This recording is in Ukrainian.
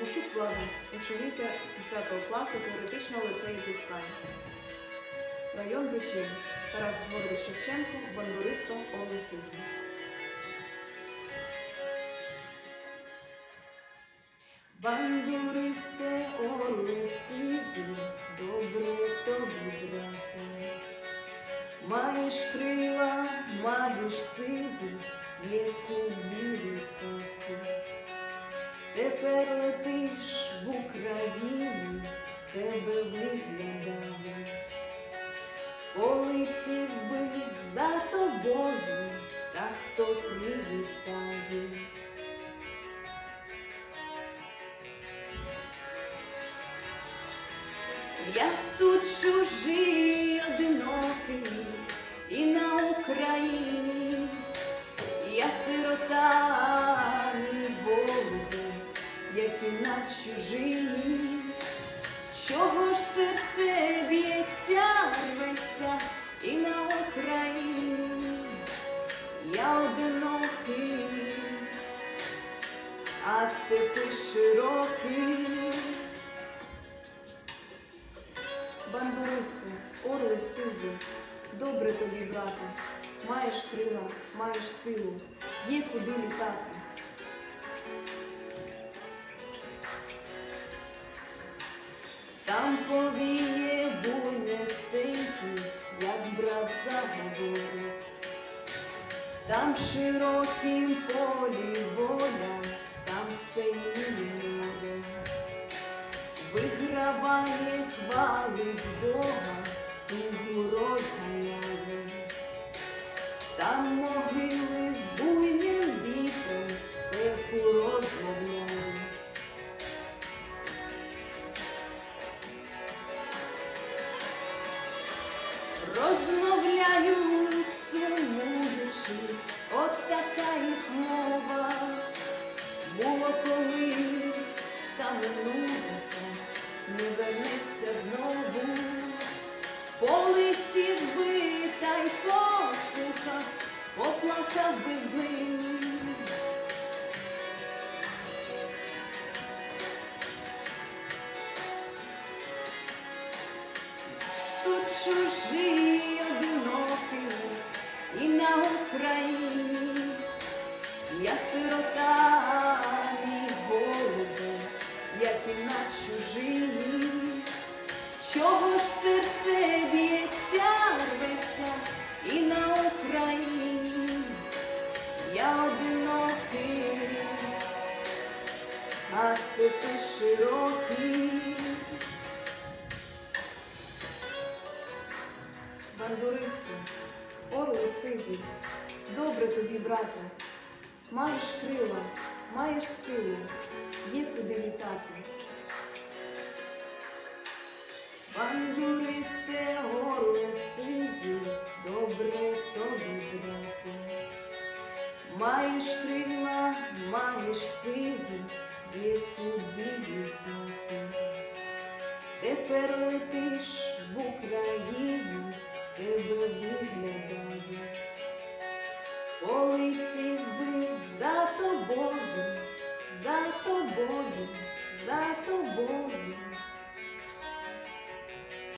Мушук Влада, учениця 10 класу теоретичного ліцею Піскань. Район Бичень. Тарас Григорович Шевченко, бандуристом Олесизм. Бандуристе Олесизм, добре тобі, брате. Маєш крила, маєш силу, яку літати. Тепер летиш в Україну, тебе виглядають. Полиці вбив за тобою, та хто привітає. Я тут чужині. Чого ж серце б'ється, рветься і на Україні я одинокий, а степи широкі. Бандуристи, орли сизі, добре тобі, брате, маєш крила, маєш силу, є куди літати. Там повіє буйне буйнесенький, як брат заговорить. Там широкім полі воля, там синій море. Виграває, хвалить Бога, тугу розганяє. Там могили Розмовляють сумуючи, от така їх мова. Було колись, та минулося, не вернеться знову. Полиці вбита й посуха, поплакав без ним. Тут чужині. Чого ж серце б'ється, рветься і на Україні я одинокий, а степи широкі. Бандуристи, орли сизі, добре тобі, брате, маєш крила, маєш силу, є куди літати бандуристе голе сизі, добре тобі, брате, маєш крила, маєш сили, є куди літати. Тепер летиш в Україну, тебе виглядають, полиці би за тобою, за тобою, за тобою.